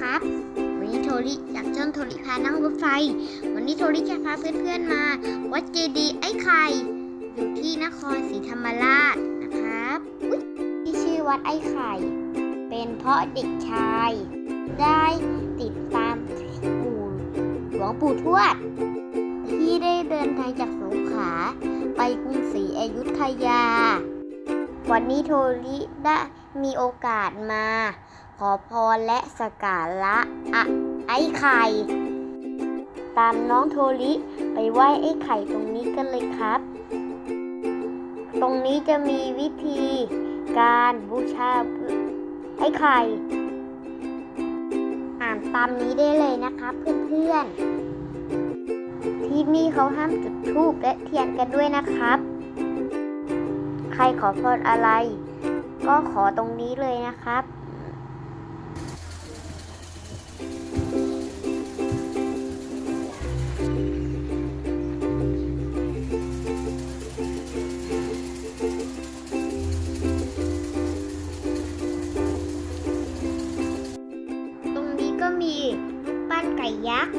ครับ วันนี้โทริอยากจ้องโทริพานั่งรถไฟ วันนี้โทริจะพาเพื่อนๆมา วัดเจดีย์ไอ้ไข่อยู่ที่นครศรีธรรมราชนะครับที่ชื่อวัดไอ้ไข่ เป็นเพราะเด็กชาย ได้ติดตามปู่หลวงปู่ทวด ที่ได้เดินทางจากสงขลาไปกรุงศรีอยุธยา วันนี้โทริได้มีโอกาสมา ขอพรและสการะอะไอ้ไข่ ตามน้องโทริไปไหว้ไอ้ไข่ตรงนี้กันเลยครับ ตรงนี้จะมีวิธีการบูชาไอ้ไข่ อ่านตามนี้ได้เลยนะครับเพื่อนๆ ที่นี่เขาห้ามจุดธูปและเทียนกันด้วยนะครับ ใครขอพรอะไร ก็ขอตรงนี้เลยนะครับ นี้ก็มีรูปปั้นไก่ยักษ์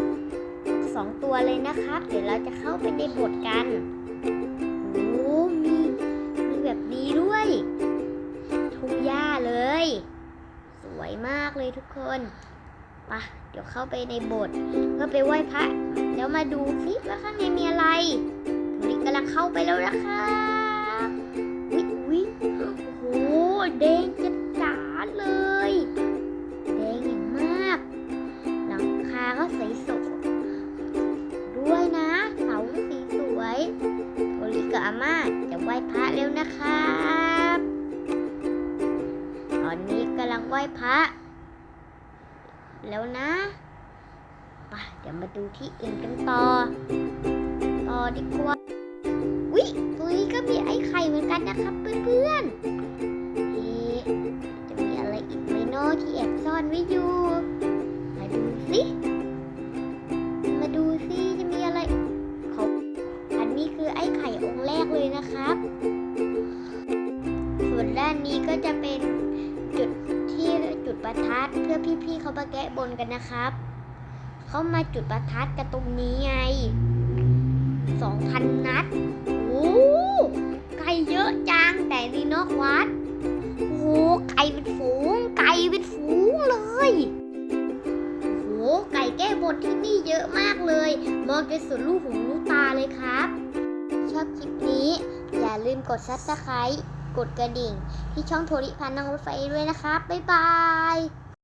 สองตัวเลยนะครับ เดี๋ยวเราจะเข้าไปในโบสถ์กันโอ้มีมีแบบนี้ด้วย ทุ่งหญ้าเลย สวยมากเลยทุกคนไปะเดี๋ยวเข้าไปในโบสถ์เพื่อไปไหว้พระแล้วมาดูซิว่าข้างในมีอะไรทุลิกำลังเข้าไปแล้วนะครับวิวิโอ้โหแดง ม่าจะไหว้พระแล้วนะครับตอนนี้กำลังไหว้พระ แล้วนะไปเดี๋ยวมาดูที่อื่นกันต่อ ต่อดีกว่าวิตัวนี้ก็มีไอ้ไข่เหมือนกันนะครับเพื่อนๆจะมีอะไรอีกไหมเนาะที่แอบซ่อนไว้อยู่ นี้ก็จะเป็นจุดที่จุดประทัดเพื่อพี่ๆเขามาแกะบนกันนะครับ เขามาจุดประทัดกันตรงนี้ไงสองพันนัดโอ้ไก่เยอะจังแต่นี่นอกวัดโอ้ไก่เป็นฝูง ไก่เป็นฝูงเลยโอ้ไก่แก้บนที่นี่เยอะมากเลยมองจนสุดลูกหูลูกตาเลยครับ ชอบคลิปนี้อย่าลืมกดซับสไครต์ กดกระดิ่ง ที่ช่องโทริพันธ์นั่งรถไฟด้วยนะครับ บ๊ายบาย